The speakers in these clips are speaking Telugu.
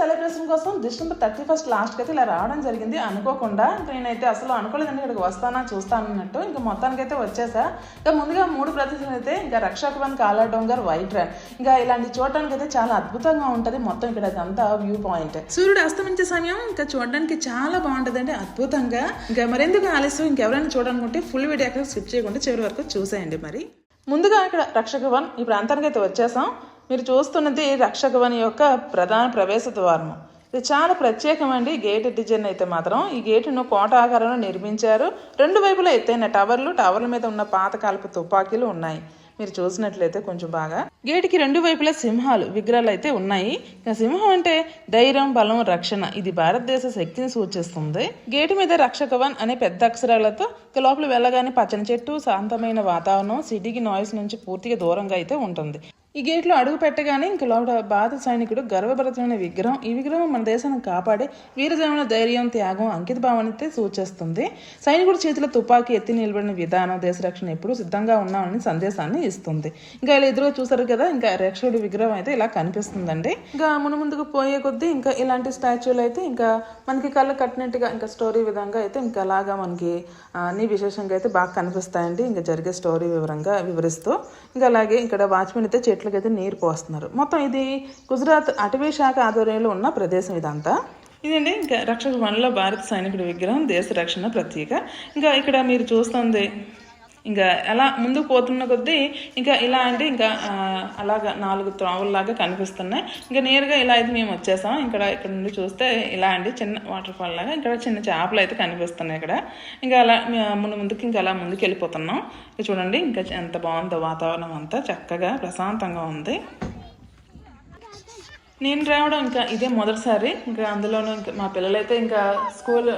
సెలబ్రేషన్ కోసం డిసెంబర్ థర్టీ ఫస్ట్ లాస్ట్కి అయితే ఇలా రావడం జరిగింది. అనుకోకుండా నేనైతే అసలు అనుకోలేదండి ఇక్కడికి వస్తానా చూస్తాను అన్నట్టు ఇంకా మొత్తానికి అయితే వచ్చేసా. ఇంకా ముందుగా మూడు ప్రదేశాలు అయితే ఇంకా రక్షాకవన్ కాలా డోంగర్ వైట్ ర్యాన్ ఇంకా ఇలాంటి చూడడానికి అయితే చాలా అద్భుతంగా ఉంటుంది మొత్తం ఇక్కడ అంతా వ్యూ పాయింట్. సూర్యుడు అస్తమించే సమయం ఇంకా చూడడానికి చాలా బాగుంటుందండి అద్భుతంగా. ఇంకా మరెందుకు ఆలస్యం? ఇంకెవరైనా చూడాలనుకుంటే ఫుల్ వీడియో అక్కడ స్కిప్ చేయకుండా చివరి వరకు చూసేయండి మరి. ముందుగా ఇక్కడ రక్షకవన్ ఈ ప్రాంతానికి అయితే వచ్చేసాం. మీరు చూస్తున్నది రక్షకవన్ యొక్క ప్రధాన ప్రవేశ ద్వారము. ఇది చాలా ప్రత్యేకమండి. గేట్ డిజైన్ అయితే మాత్రం ఈ గేటును కోట ఆకారంలో నిర్మించారు. రెండు వైపులా ఎత్తైన టవర్లు టవర్ల మీద ఉన్న పాతకాలపు తుపాకీలు ఉన్నాయి. మీరు చూసినట్లయితే కొంచెం బాగా. గేటుకి రెండు వైపులా సింహాలు విగ్రహాలు అయితే ఉన్నాయి. సింహం అంటే ధైర్యం బలం రక్షణ. ఇది భారతదేశ శక్తిని సూచిస్తుంది. గేటు మీద రక్షకవన్ అనే పెద్ద అక్షరాలతో లోపల వెళ్ళగానే పచ్చని చెట్టు శాంతమైన వాతావరణం సిటీకి నాయిస్ నుంచి పూర్తిగా దూరంగా అయితే ఉంటుంది. ఈ గేట్లో అడుగు పెట్టగానే ఇంక లోపల భారత సైనికుడు గర్వభరితమైన విగ్రహం. ఈ విగ్రహం మన దేశాన్ని కాపాడే వీరజముల ధైర్యం త్యాగం అంకిత భావనైతే సూచిస్తుంది. సైనికుడు చేతిలో తుపాకీ ఎత్తి నిలబడిన విధానం దేశ రక్షణ ఎప్పుడు సిద్ధంగా ఉన్నామని సందేశాన్ని ఇస్తుంది. ఇంకా ఇలా ఎదురుగా చూసారు కదా ఇంకా రక్షకుడి విగ్రహం అయితే ఇలా కనిపిస్తుందండి. ఇంకా మును ముందుకు పోయే కొద్దీ ఇంకా ఇలాంటి స్టాచ్యూలు అయితే ఇంకా మనకి కళ్ళ కట్టినట్టుగా ఇంకా స్టోరీ విధంగా అయితే ఇంకా అలాగా మనకి అన్ని విశేషంగా అయితే బాగా కనిపిస్తాయండి. ఇంకా జరిగే స్టోరీ వివరంగా వివరిస్తూ. ఇంకా అలాగే ఇక్కడ వాచ్మెన్ అయితే చెట్లకైతే నీరు పోస్తున్నారు. మొత్తం ఇది గుజరాత్ అటవీ శాఖ ఆధ్వర్యంలో ఉన్న ప్రదేశం ఇదంతా. ఇదండి ఇంకా రక్షక వన్లో భారత సైనికుడి విగ్రహం దేశ రక్షణ ప్రతీక. ఇంకా ఇక్కడ మీరు చూస్తుంది ఇంకా అలా ముందుకు పోతున్న కొద్దీ ఇంకా ఇలా అంటే ఇంకా అలాగ అలాగా నాలుగు త్రోవల్లాగా కనిపిస్తున్నాయి. ఇంకా నేరుగా ఇలా అయితే మేము వచ్చేసాం. ఇక్కడ ఇక్కడ నుండి చూస్తే ఇలా అండి చిన్న వాటర్ ఫాల్ లాగా ఇక్కడ చిన్న చేపలు అయితే కనిపిస్తున్నాయి ఇక్కడ. ఇంకా అలా ముందు ముందుకు ఇంకా అలా ముందుకు వెళ్ళిపోతున్నాం. ఇక చూడండి ఇంకా ఎంత బాగుందో వాతావరణం అంతా చక్కగా ప్రశాంతంగా ఉంది. నేను రావడం ఇంకా ఇదే మొదటిసారి. ఇంకా అందులోనూ ఇంకా మా పిల్లలైతే ఇంకా స్కూల్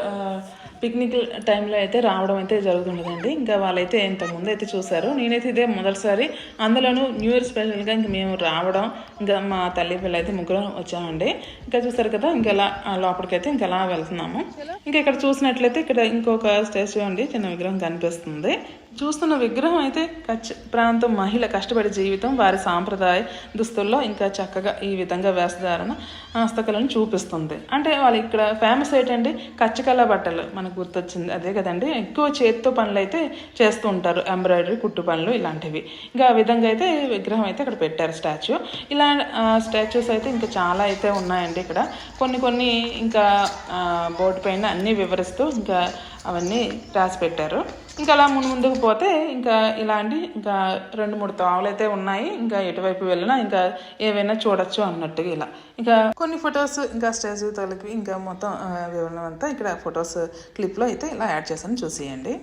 పిక్నిక్ టైంలో అయితే రావడం అయితే జరుగుతుండదండి. ఇంకా వాళ్ళైతే ఇంత ముందు అయితే చూశారు. నేనైతే ఇదే మొదటిసారి అందులోనూ న్యూ ఇయర్ స్పెషల్గా ఇంకా మేము రావడం ఇంకా మా తల్లి పిల్ల అయితే ముగ్గురం వచ్చామండి. ఇంకా చూసారు కదా ఇంకా అలా లోపలికైతే ఇంకా అలా వెళ్తున్నాము. ఇంకా ఇక్కడ చూసినట్లయితే ఇక్కడ ఇంకొక స్టాచ్యూ అండి చిన్న విగ్రహం కనిపిస్తుంది. చూస్తున్న విగ్రహం అయితే కచ్ ప్రాంతం మహిళ కష్టపడి జీవితం వారి సాంప్రదాయ దుస్తుల్లో ఇంకా చక్కగా ఈ విధంగా వేషధారణ హస్తకళను చూపిస్తుంది. అంటే వాళ్ళు ఇక్కడ ఫేమస్ ఏంటంటే కచ్చకళ బట్టలు మనకు గుర్తొచ్చింది. అదే కదండి. ఎక్కువ చేతితో పనులు అయితే చేస్తూ ఉంటారు. ఎంబ్రాయిడరీ కుట్టు పనులు ఇలాంటివి. ఇంకా ఆ విధంగా అయితే విగ్రహం అయితే ఇక్కడ పెట్టారు స్టాచ్యూ. ఇలా స్టాచ్యూస్ అయితే ఇంకా చాలా అయితే ఉన్నాయండి ఇక్కడ. కొన్ని కొన్ని ఇంకా బోర్డు పైన అన్నీ వివరిస్తూ ఇంకా అవన్నీ రాసి పెట్టారు. ఇంకా అలా ముందు ముందుకు పోతే ఇంకా ఇలాంటి ఇంకా రెండు మూడు తావులు అయితే ఉన్నాయి. ఇంకా ఎటువైపు వెళ్ళినా ఇంకా ఏవైనా చూడొచ్చు అన్నట్టుగా ఇలా. ఇంకా కొన్ని ఫొటోస్ ఇంకా స్టాచ్యూ తలకి ఇంకా మొత్తం వివరణ అంతా ఇక్కడ ఫొటోస్ క్లిప్లో అయితే ఇలా యాడ్ చేశాను. చూసేయండి.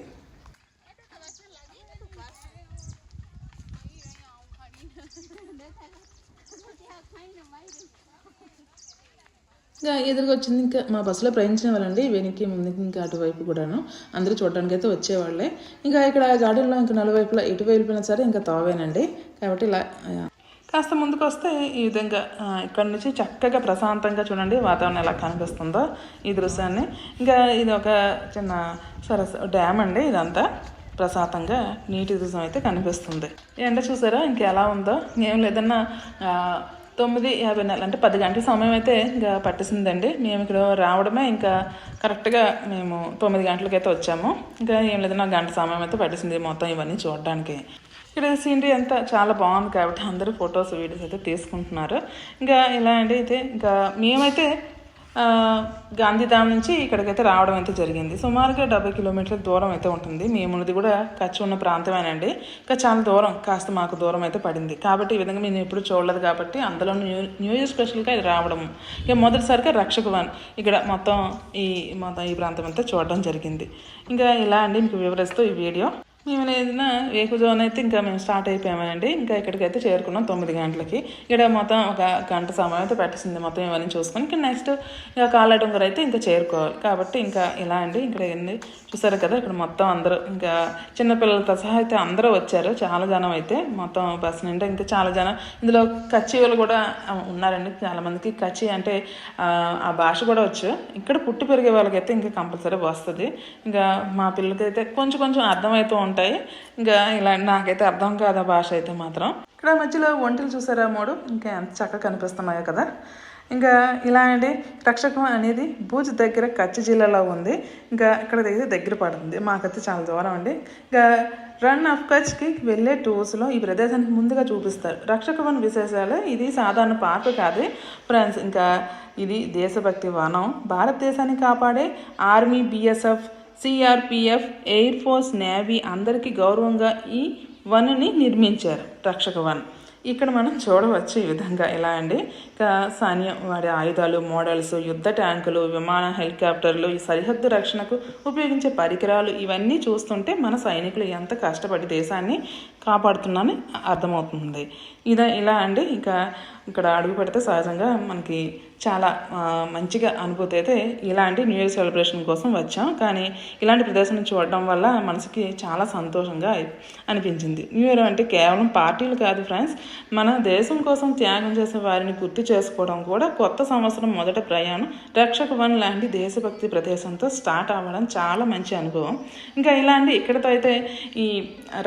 ఇంకా ఎదురుగా వచ్చింది ఇంకా మా బస్సులో ప్రయాణించిన వాళ్ళండి. వెనక్కి ముందుకి ఇంకా అటువైపు కూడాను. అందరూ చూడడానికి అయితే వచ్చేవాళ్ళే. ఇంకా ఇక్కడ గార్డెన్లో ఇంకా నలువైపులా ఎటు వెళ్ళిపోయినా సరే ఇంకా తావేనండి. కాబట్టి ఇలా కాస్త ముందుకు వస్తే ఈ విధంగా ఇక్కడ నుంచి చక్కగా ప్రశాంతంగా చూడండి వాతావరణం ఎలా కనిపిస్తుందో ఈ దృశ్యాన్ని. ఇంకా ఇది ఒక చిన్న సరస్సు డ్యామ్ అండి ఇదంతా. ప్రశాంతంగా నీటి దృశ్యం అయితే కనిపిస్తుంది. ఎండ చూసారా? ఇంకెలా ఉందో? ఏం లేదన్నా తొమ్మిది యాభై నెలలు అంటే పది గంటల సమయం అయితే ఇంకా పట్టేసిందండి. మేము ఇక్కడ రావడమే ఇంకా కరెక్ట్గా మేము తొమ్మిది గంటలకైతే వచ్చాము. ఇంకా ఏం లేదు లేదన్నా గంట సమయం అయితే పట్టేసింది మొత్తం ఇవన్నీ చూడడానికి. ఇక్కడ సీనరీ అంతా చాలా బాగుంది కాబట్టి అందరూ ఫొటోస్ వీడియోస్ అయితే తీసుకుంటున్నారు. ఇంకా ఇలా అండి అయితే ఇంకా మేమైతే గాంధీధామ్ నుంచి ఇక్కడికైతే రావడం అయితే జరిగింది. సుమారుగా డెబ్బై కిలోమీటర్ల దూరం అయితే ఉంటుంది. మేమున్నది కూడా ఖర్చు ఉన్న ప్రాంతమేనండి. ఇంకా చాలా దూరం కాస్త మాకు దూరం అయితే పడింది. కాబట్టి ఈ విధంగా మేము ఎప్పుడు చూడలేదు కాబట్టి అందులో న్యూ న్యూ ఇయర్ స్పెషల్గా ఇది రావడం. ఇక మొదటిసారిగా రక్షక వన్ ఇక్కడ మొత్తం ఈ మొత్తం ఈ ప్రాంతం అంతా చూడడం జరిగింది. ఇంకా ఇలా అండి మీకు వివరిస్తూ ఈ వీడియో. మేము ఏదైనా వేకుజోన్ అయితే ఇంకా మేము స్టార్ట్ అయిపోయామండి. ఇంకా ఇక్కడికైతే చేరుకున్నాం తొమ్మిది గంటలకి. ఇక్కడ మొత్తం ఒక గంట సమయం అయితే పెట్టేసింది మొత్తం ఇవన్నీ చూసుకొని. ఇంకా నెక్స్ట్ ఇంకా కాళ్ళడొంగర అయితే ఇంకా చేరుకోవాలి. కాబట్టి ఇంకా ఇలా అండి. ఇక్కడ ఏంది? చూసారు కదా ఇక్కడ మొత్తం అందరూ ఇంకా చిన్నపిల్లలతో సహా అయితే అందరూ వచ్చారు. చాలా జనం అయితే మొత్తం బస్ నిండా ఇంకా చాలా జనం. ఇందులో కచ్చిలు కూడా ఉన్నారండి. చాలామందికి కచ్చి అంటే ఆ, భాష కూడా వచ్చు. ఇక్కడ పుట్టి పెరిగే వాళ్ళకైతే ఇంకా కంపల్సరీ వస్తుంది. ఇంకా మా పిల్లలకైతే కొంచెం కొంచెం అర్థమవుతూ ఉంటాయి. ఇంకా ఇలా నాకైతే అర్థం కాదు ఆ భాష అయితే మాత్రం. ఇక్కడ మధ్యలో ఒంటలు చూసారా మూడు? ఇంకా ఎంత చక్కగా కనిపిస్తున్నాయో కదా. ఇంకా ఇలా అండి రక్షకం అనేది భూజ్ దగ్గర కచ్చి జిల్లాలో ఉంది. ఇంకా ఇక్కడ దగ్గర దగ్గర పడుతుంది. మాకైతే చాలా దూరం అండి. ఇంకా రన్ ఆఫ్ కచ్కి వెళ్ళే టూర్స్లో ఈ ప్రదేశానికి ముందుగా చూపిస్తారు. రక్షకవన్ విశేషాలు ఇది సాధారణ పార్క్ కాదు. ఫ్రెండ్స్ ఇంకా ఇది దేశభక్తి వనం. భారతదేశాన్ని కాపాడే army BSF CRPF air force navy అందరికీ గౌరవంగా ఈ వన్ని నిర్మించారు. రక్షక వన్. ఇక్కడ మనం చూడవచ్చు ఈ విధంగా ఎలా అండి. ఇంకా సైన్యం వాడి ఆయుధాలు మోడల్స్ యుద్ధ ట్యాంకులు విమాన హెలికాప్టర్లు ఈ సరిహద్దు రక్షణకు ఉపయోగించే పరికరాలు ఇవన్నీ చూస్తుంటే మన సైనికులు ఎంత కష్టపడి దేశాన్ని కాపాడుతున్నారని అర్థమవుతుంది. ఇదా ఇలా అండి. ఇంకా ఇక్కడ అడుగు పెడితే సహజంగా మనకి చాలా మంచిగా అనుభూతి అయితే ఇలాంటి న్యూ ఇయర్ సెలబ్రేషన్ కోసం వచ్చాం. కానీ ఇలాంటి ప్రదేశం చూడడం వల్ల మనసుకి చాలా సంతోషంగా అనిపించింది. న్యూ ఇయర్ అంటే కేవలం పార్టీలు కాదు ఫ్రెండ్స్. మన దేశం కోసం త్యాగం చేసే వారిని గుర్తు చేసుకోవడం కూడా కొత్త సంవత్సరం మొదట ప్రయాణం. రక్షక వన్ లాంటి దేశభక్తి ప్రదేశంతో స్టార్ట్ అవ్వడం చాలా మంచి అనుభవం. ఇంకా ఇలాంటి ఇక్కడతో అయితే ఈ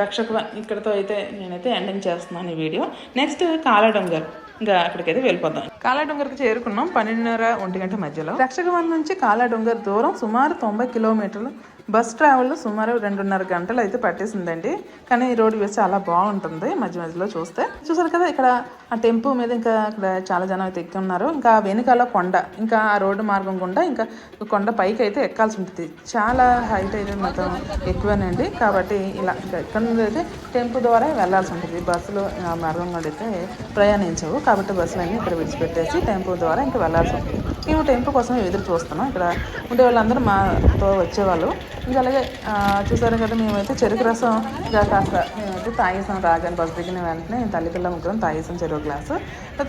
రక్షక వన్ ఇక్కడతో అయితే నేనైతే ఎండింగ్ చేస్తున్నాను ఈ వీడియో. నెక్స్ట్ కాలడొంగర్. ఇంకా అక్కడికైతే వెళ్ళిపోదాం. కాలాడొంగర్కి చేరుకున్నాం పన్నెండున్నర ఒంటి గంట మధ్యలో. రక్షకవన్ నుంచి కాలాడొంగర్ దూరం సుమారు తొంభై కిలోమీటర్లు. బస్ ట్రావెల్ సుమారు రెండున్నర గంటలు అయితే పట్టేసిందండి. కానీ ఈ రోడ్డు వేసి చాలా బాగుంటుంది మధ్య మధ్యలో చూస్తే. చూసారు కదా ఇక్కడ ఆ టెంపు మీద ఇంకా ఇక్కడ చాలా జనం అయితే ఎక్కి ఉన్నారు ఇంకా వెనుకాల కొండ ఇంకా ఆ రోడ్డు మార్గం గుండా ఇంకా కొండ పైకి అయితే ఎక్కాల్సి ఉంటుంది. చాలా హైట్ అయితే మొత్తం ఎక్కువేనండి. కాబట్టి ఇలా ఇంకా ఇక్కడ నుండి అయితే టెంపు ద్వారా వెళ్ళాల్సి ఉంటుంది. బస్సులో ఆ మార్గం గుండా అయితే ప్రయాణించవు. కాబట్టి బస్సులు అన్నీ ఇక్కడ విడిచిపెట్టేసి టెంపు ద్వారా ఇంకా వెళ్ళాల్సి ఉంటుంది. మేము టెంపుల్ కోసం ఎదురు చూస్తున్నాం. ఇక్కడ ఉండే వాళ్ళందరూ మాతో వచ్చేవాళ్ళు. ఇంకా అలాగే చూసారు కదా మేమైతే చెరుకు రసం ఇంకా కాస్త మేమైతే తాగేసాం రాగానే బస్ దిగిన వెంటనే తల్లిపిల్ల ముగ్గురం తాగేసాం చెరుకు గ్లాసు.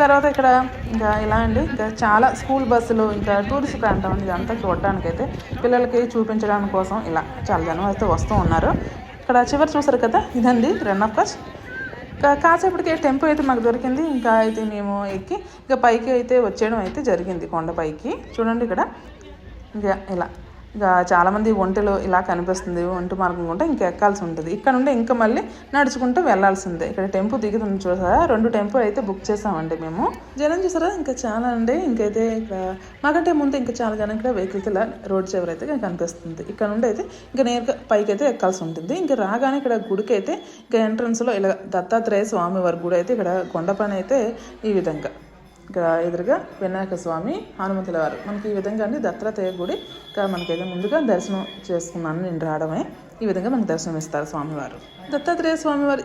తర్వాత ఇక్కడ ఇంకా ఇలా అండి ఇంకా చాలా స్కూల్ బస్సులు ఇంకా టూరిస్ట్ ప్రాంతం ఇదంతా చూడడానికైతే పిల్లలకి చూపించడానికి కోసం ఇలా చాలా జనం అయితే వస్తూ ఉన్నారు. ఇక్కడ చివరి చూసారు కదా ఇదండి రన్ ఆఫ్ కచ్. కాసేపటికి టెంపో అయితే మాకు దొరికింది. ఇంకా అయితే మేము ఎక్కి ఇంకా పైకి అయితే వచ్చేయడం అయితే జరిగింది కొండ పైకి చూడండి ఇక్కడ. ఇంకా ఇలా. ఇంకా చాలామంది ఒంటిలో ఇలా కనిపిస్తుంది ఒంటి మార్గం గుండా ఇంకా ఎక్కాల్సి ఉంటుంది. ఇక్కడ నుండి ఇంకా మళ్ళీ నడుచుకుంటూ వెళ్ళాల్సిందే. ఇక్కడ టెంపు దిగుతుంది చూసారా? రెండు టెంపు అయితే బుక్ చేసామండి మేము. జనం చూసారా? ఇంకా చాలా అండి. ఇంకైతే ఇక్కడ మాకంటే ముందు ఇంకా చాలా జనం ఇక్కడ వెహికల్స్ ఇలా రోడ్ చివర అయితే కనిపిస్తుంది. ఇక్కడ నుండి అయితే ఇంకా నేరుగా పైకి అయితే ఎక్కాల్సి ఉంటుంది. ఇంకా రాగానే ఇక్కడ గుడికి అయితే ఇంకా ఎంట్రన్స్లో ఇలా దత్తాత్రేయ స్వామి వారి గుడి అయితే ఇక్కడ కొండపైన అయితే ఈ విధంగా. ఇంకా ఎదురుగా వినాయక స్వామి హనుమంతుల వారు. మనకి ఈ విధంగా అండి దత్తాత్రేయ గుడి. ఇంకా మనకైతే ముందుగా దర్శనం చేసుకున్నాను. నేను రావడమే. ఈ విధంగా మనకు దర్శనం ఇస్తారు స్వామివారు. దత్తాత్రేయ స్వామివారి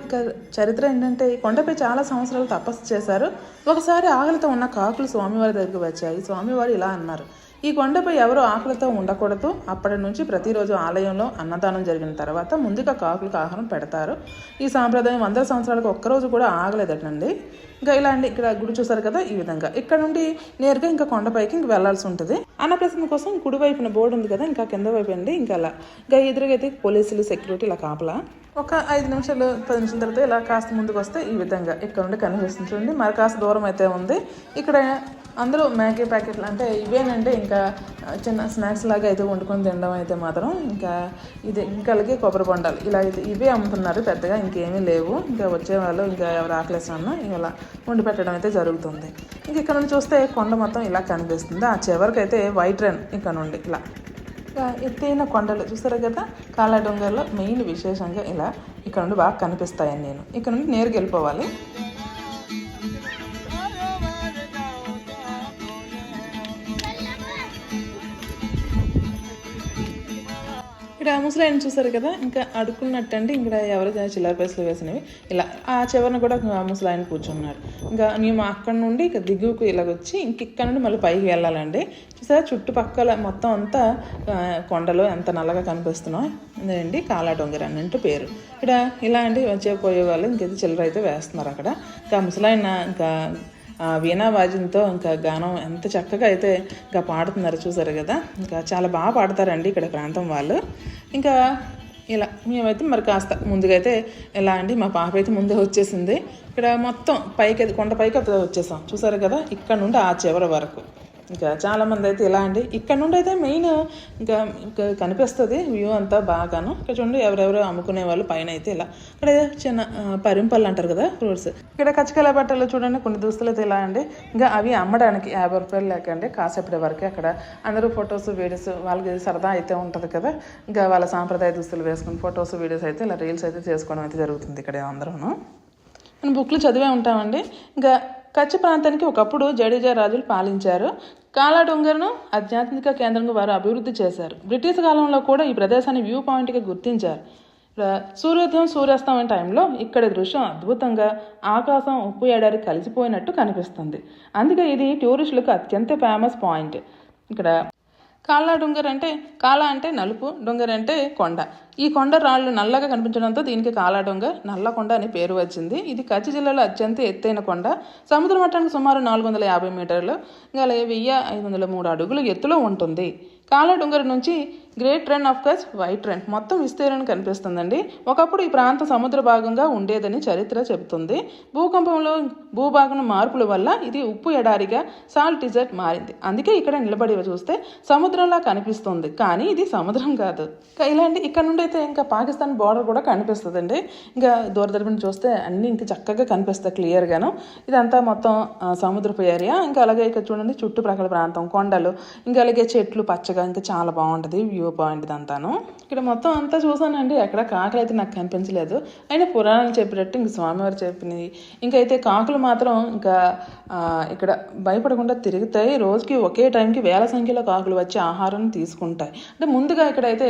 చరిత్ర ఏంటంటే ఈ కొండపై చాలా సంవత్సరాలు తపస్సు చేశారు. ఒకసారి ఆకలితో ఉన్న కాకులు స్వామివారి దగ్గరికి వచ్చాయి. స్వామివారు ఇలా అన్నారు ఈ కొండపై ఎవరు ఆకలితో ఉండకూడదు. అప్పటి నుంచి ప్రతిరోజు ఆలయంలో అన్నదానం జరిగిన తర్వాత ముందుగా కాకులకు ఆహారం పెడతారు. ఈ సాంప్రదాయం వందల సంవత్సరాలకు ఒక్కరోజు కూడా ఆగలేదటండి. ఇంకా ఇలా అండి ఇక్కడ గుడి చూసారు కదా ఈ విధంగా. ఇక్కడ నుండి నేరుగా ఇంకా కొండపైకి ఇంక వెళ్ళాల్సి ఉంటుంది. అన్నప్రసన్న కోసం కుడి వైపున బోర్డు ఉంది కదా ఇంకా కింద వైపు అండి ఇంకా అలా. ఇంకా ఎదురుగా అయితే పోలీసులు సెక్యూరిటీ ఇలా కాపలా. ఒక ఐదు నిమిషాలు పది నిమిషాల తర్వాత ఇలా కాస్త ముందుకు వస్తే ఈ విధంగా. ఇక్కడ నుండి కనిపిస్తుంది చూడండి మరి కాస్త దూరం అయితే ఉంది. ఇక్కడ అందులో మ్యాగీ ప్యాకెట్లు అంటే ఇవేనంటే ఇంకా చిన్న స్నాక్స్ లాగా అయితే వండుకొని తినడం అయితే మాత్రం ఇంకా ఇది ఇంకా అలాగే కొబ్బరి బొండాలు. ఇలా అయితే ఇవే అమ్ముతున్నారు పెద్దగా ఇంకేమీ లేవు. ఇంకా వచ్చేవాళ్ళు ఇంకా ఎవరు ఆకలేసన్నా ఇలా వండి పెట్టడం అయితే జరుగుతుంది. ఇంక ఇక్కడ నుండి చూస్తే కొండ మొత్తం ఇలా కనిపిస్తుంది. ఆ చివరికి అయితే వైట్ రన్ ఇక్కడ నుండి ఇలా. ఇంకా ఎత్తైన కొండలు చూసారు కదా? కాలాడొంగర్లో మెయిన్ విశేషంగా ఇలా ఇక్కడ నుండి బాగా కనిపిస్తాయని నేను. ఇక్కడ నుండి నేరుగా వెళ్ళిపోవాలి. ముసలాయన చూసారు కదా ఇంకా అడుక్కున్నట్టండి ఇక్కడ ఎవరు చిల్లర పైసలు వేసినవి. ఇలా ఆ చివరన కూడా ముసలాయన కూర్చున్నారు. ఇంకా మేము అక్కడ నుండి ఇక దిగువకు ఇలాగ వచ్చి ఇంక ఇక్కడ నుండి మళ్ళీ పైకి వెళ్ళాలండి. చూసారా చుట్టుపక్కల మొత్తం అంతా కొండలు ఎంత నల్లగా కనిపిస్తున్నాయి అదేంటి అని అంటూ పేరు. ఇక్కడ ఇలా అండి వచ్చే పోయే వాళ్ళు ఇంకైతే చిల్లర అయితే వేస్తున్నారు అక్కడ. ఇంకా ముసలాయన ఇంకా వీణా వాద్యంతో ఇంకా గానం ఎంత చక్కగా అయితే ఇంకా పాడుతున్నారు చూసారు కదా. ఇంకా చాలా బాగా పాడతారండి ఇక్కడ ప్రాంతం వాళ్ళు. ఇంకా ఇలా మేమైతే మరి కాస్త ముందుగా అయితే ఎలా అండి మా పాప అయితే ముందే వచ్చేసింది. ఇక్కడ మొత్తం పైకి కొండ పైకి వచ్చేసాం. చూసారు కదా ఇక్కడ నుండి ఆ చివరి వరకు. ఇంకా చాలామంది అయితే ఇలా అండి. ఇక్కడ నుండి అయితే మెయిన్ ఇంకా ఇంకా కనిపిస్తుంది వ్యూ అంతా బాగాను. ఇక్కడ చూడండి ఎవరెవరు అమ్ముకునే వాళ్ళు పైన అయితే ఇలా. ఇక్కడ చిన్న పరింపల్లు అంటారు కదా ఫ్రూట్స్. ఇక్కడ కచ్చకాల బట్టలు చూడండి కొన్ని దుస్తులు అయితే ఇలా అండి. ఇంకా అవి అమ్మడానికి యాభై రూపాయలు లేక అండి. కాసేపటి వరకు అక్కడ అందరూ ఫొటోస్ వీడియోస్ వాళ్ళకి సరదా అయితే ఉంటుంది కదా. ఇంకా వాళ్ళ సాంప్రదాయ దుస్తులు వేసుకుని ఫొటోస్ వీడియోస్ అయితే ఇలా రీల్స్ అయితే చేసుకోవడం అయితే జరుగుతుంది ఇక్కడ అందరూను. మనం బుక్లు చదివే ఉంటామండి. ఇంకా కచ్ ప్రాంతానికి ఒకప్పుడు జడేజా రాజులు పాలించారు. కాలాడొంగర్ను ఆధ్యాత్మిక కేంద్రంగా వారు అభివృద్ధి చేశారు. బ్రిటిష్ కాలంలో కూడా ఈ ప్రదేశాన్ని వ్యూ పాయింట్గా గుర్తించారు. సూర్యోదయం సూర్యాస్తమయం టైంలో ఇక్కడ దృశ్యం అద్భుతంగా ఆకాశం ఉప్పు ఎడారి కలిసిపోయినట్టు కనిపిస్తుంది. అందుకే ఇది టూరిస్టులకు అత్యంత ఫేమస్ పాయింట్. ఇక్కడ కాలా డొంగర్ అంటే కాలా అంటే నలుపు డొంగర్ అంటే కొండ. ఈ కొండ రాళ్ళు నల్లగా కనిపించడంతో దీనికి కాలా డొంగర్ నల్ల కొండ అని పేరు వచ్చింది. ఇది కచ్చి జిల్లాలో అత్యంత ఎత్తైన కొండ. సముద్ర మట్టానికి సుమారు నాలుగు వందల యాభై మీటర్లు ఇంకా వెయ్యి ఐదు వందల మూడు అడుగులు ఎత్తులో ఉంటుంది. కాలాడొంగర నుంచి గ్రేట్ ట్రెండ్ ఆఫ్ కచ్ వైట్ ట్రెండ్ మొత్తం విస్తీర్ణం కనిపిస్తుందండి. ఒకప్పుడు ఈ ప్రాంతం సముద్ర భాగంగా ఉండేదని చరిత్ర చెబుతుంది. భూకంపంలో భూభాగం మార్పుల వల్ల ఇది ఉప్పు ఎడారిగా సాల్ట్ డిజర్ట్ మారింది. అందుకే ఇక్కడ నిలబడి చూస్తే సముద్రంలా కనిపిస్తుంది. కానీ ఇది సముద్రం కాదు. ఇలాంటి ఇక్కడ నుండి అయితే ఇంకా పాకిస్తాన్ బార్డర్ కూడా కనిపిస్తుందండి. ఇంకా దూరదర్శనం చూస్తే అన్నీ ఇంకా చక్కగా కనిపిస్తాయి క్లియర్గాను. ఇదంతా మొత్తం సముద్రపు ఏరియా ఇంకా అలాగే ఇక్కడ చూడండి చుట్టుప్రక్కల ప్రాంతం కొండలు. ఇంకా అలాగే చెట్లు పచ్చగా ఇంకా చాలా బాగుంటుంది వ్యూ పాయింట్ అంతాను ఇక్కడ మొత్తం అంతా చూసానండి ఎక్కడ కాకులు అయితే నాకు కనిపించలేదు. అయినా పురాణాలు చెప్పినట్టు ఇంక స్వామివారు చెప్పినవి. ఇంకైతే అయితే కాకులు మాత్రం ఇంకా ఇక్కడ భయపడకుండా తిరుగుతాయి. రోజుకి ఒకే టైంకి వేల సంఖ్యలో కాకులు వచ్చి ఆహారం తీసుకుంటాయి. అంటే ముందుగా ఇక్కడైతే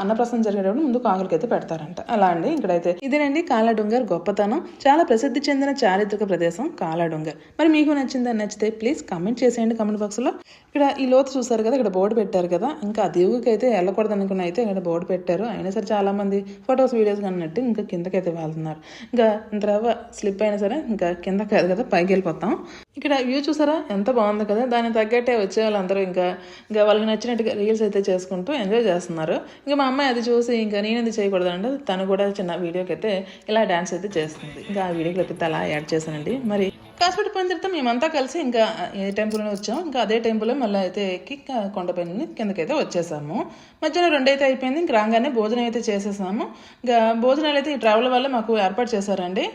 అన్నప్రసం అన్నప్రసన్న జరిగేటప్పుడు ముందు కాకులకి అయితే పెడతారంట. అలా అండి ఇక్కడైతే. ఇదేనండి కాలాడుంగర్ గొప్పతనం. చాలా ప్రసిద్ధి చెందిన చారిత్రక ప్రదేశం కాలాడుంగర్ మరి మీకు నచ్చిందని నచ్చితే ప్లీజ్ కమెంట్ చేసేయండి కమెంట్ బాక్స్లో. ఇక్కడ ఈ లోతు చూసారు కదా ఇక్కడ బోర్డు పెట్టారు కదా ఇంకా ఆ దేవుడికి అయితే వెళ్ళకూడదు అనుకుని అయితే ఇక్కడ బోర్డు పెట్టారు. అయినా సరే చాలా మంది ఫొటోస్ వీడియోస్ అన్నట్టు ఇంకా కిందకైతే వెళ్తున్నారు. ఇంకా ద్రవ స్లిప్ అయినా సరే ఇంకా కింద కాదు కదా పైకి వెళ్ళిపోతాం. ఇక్కడ వ్యూ చూసారా? ఎంత బాగుంది కదా? దానికి తగ్గట్టే వచ్చే వాళ్ళందరూ ఇంకా ఇంకా వాళ్ళకి నచ్చినట్టుగా రీల్స్ అయితే చేసుకుంటూ ఎంజాయ్ చేస్తున్నారు. ఇంకా మా అమ్మాయి అది చూసి ఇంకా నేను ఎందుకు చేయకూడదు అంటే తను కూడా చిన్న వీడియోకి అయితే ఇలా డ్యాన్స్ అయితే చేస్తుంది. ఇంకా ఆ వీడియోకి అయితే అలా యాడ్ చేశానండి. మరి కాసేపటి పోయిన తర్వాత మేమంతా కలిసి ఇంకా ఏ టెంపుల్లోనే వచ్చాం. ఇంకా అదే టెంపుల్లో మళ్ళీ అయితే ఎక్కి ఇంకా కొండపైన కిందకైతే వచ్చేసాము. మధ్యాహ్నం రెండైతే అయిపోయింది. ఇంక రాగానే భోజనం అయితే చేసేసాము. ఇంకా భోజనాలు అయితే ఈ ట్రావెల్ వల్ల మాకు ఏర్పాటు చేశారండి.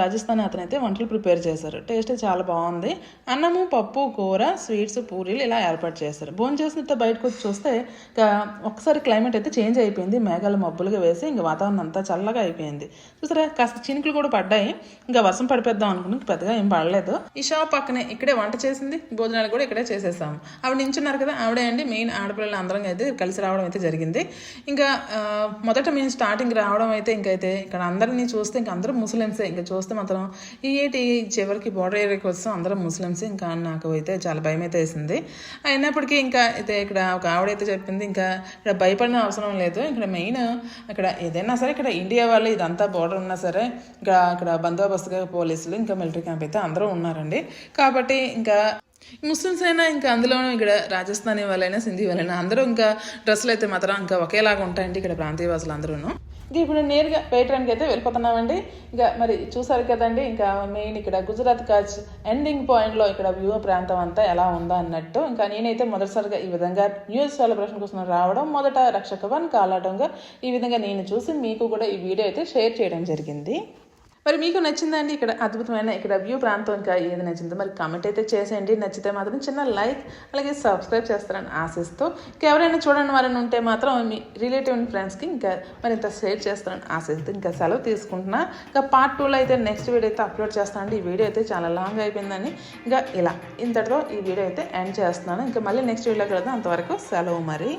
రాజస్థాన్ అతను అయితే వంటలు ప్రిపేర్ చేశారు. టేస్ట్ చాలా బాగుంది. అన్నము పప్పు కూర స్వీట్స్ పూరీలు ఇలా ఏర్పాటు చేశారు. భోజనం చేసినంత బయటకు వచ్చి చూస్తే ఇంకా ఒకసారి క్లైమేట్ అయితే చేంజ్ అయిపోయింది. మేఘాలు మబ్బులుగా వేసి ఇంకా వాతావరణం అంతా చల్లగా అయిపోయింది. చూసారా? కాస్త చినుకులు కూడా పడ్డాయి. ఇంకా వర్షం పడిపోద్దాం అనుకుని పెద్దగా ఏం పడలేదు. ఈ షాప్ పక్కనే ఇక్కడే వంట చేసింది. భోజనాలు కూడా ఇక్కడే చేసేసాము. ఆవిడ నించున్నారు కదా ఆవిడే అండి. మెయిన్ ఆడపిల్లలు అందరం అయితే కలిసి రావడం అయితే జరిగింది. ఇంకా మొదట మేము స్టార్టింగ్ రావడం అయితే ఇంకైతే ఇక్కడ అందరినీ చూస్తే ఇంకా అందరూ ముస్లిమ్సే. ఇంకా చూస్తే మాత్రం ఈ చివరికి బోర్డర్ ఏరియాకి వస్తాం అందరం ముస్లిమ్స్ ఇంకా నాకు అయితే చాలా భయం అయితే వేసింది. అయినప్పటికీ ఇంకా అయితే ఇక్కడ ఒక ఆవిడైతే చెప్పింది ఇంకా ఇక్కడ భయపడిన అవసరం లేదు. ఇక్కడ మెయిన్ ఇక్కడ ఏదైనా సరే ఇక్కడ ఇండియా వాళ్ళు ఇదంతా బోర్డర్ ఉన్నా సరే ఇంకా ఇక్కడ బందోబస్తుగా పోలీసులు ఇంకా మిలిటరీ క్యాంప్ అయితే అందరూ ఉన్నారండి. కాబట్టి ఇంకా ముస్లిమ్స్ అయినా ఇంకా అందులోనూ ఇక్కడ రాజస్థానీ వాళ్ళైనా సింధీ వాళ్ళైనా అందరూ ఇంకా డ్రెస్సులు అయితే మాత్రం ఇంకా ఒకేలాగా ఉంటాయండి ఇక్కడ ప్రాంతీయ వాసులు అందరూ ఇంకా ఇప్పుడు నేరుగా పేట్రాన్కి అయితే వెళ్ళిపోతున్నామండి. ఇంకా మరి చూసారు కదండి ఇంకా మెయిన్ ఇక్కడ గుజరాత్ కాచ్ ఎండింగ్ పాయింట్లో ఇక్కడ వ్యూ ప్రాంతం అంతా ఎలా ఉందా అన్నట్టు. ఇంకా నేనైతే మొదటిసారిగా ఈ విధంగా న్యూస్ సెలబ్రేషన్ కోసం రావడం మొదట రక్షక వన్ కాలాటంగా ఈ విధంగా నేను చూసి మీకు కూడా ఈ వీడియో అయితే షేర్ చేయడం జరిగింది. మరి మీకు నచ్చిందండి ఇక్కడ అద్భుతమైన ఇక్కడ వ్యూ ప్రాంతం ఇంకా ఏది నచ్చిందో మరి కామెంట్ అయితే చేసేయండి. నచ్చితే మాత్రం చిన్న లైక్ అలాగే సబ్స్క్రైబ్ చేస్తారని ఆశిస్తూ ఇంకా ఎవరైనా చూడని వారని ఉంటే మాత్రం మీ రిలేటివ్ అండ్ ఫ్రెండ్స్కి ఇంకా మరింత షేర్ చేస్తారని ఆశిస్తూ ఇంకా సెలవు తీసుకుంటున్నా. ఇంకా పార్ట్ టూలో అయితే నెక్స్ట్ వీడియో అయితే అప్లోడ్ చేస్తానండి ఈ వీడియో అయితే చాలా లాంగ్ అయిపోయిందని ఇంకా ఇలా ఇంతటితో ఈ వీడియో అయితే ఎండ్ చేస్తున్నాను. ఇంకా మళ్ళీ నెక్స్ట్ వీడియోకి వెళ్దాం అంతవరకు సెలవు మరి.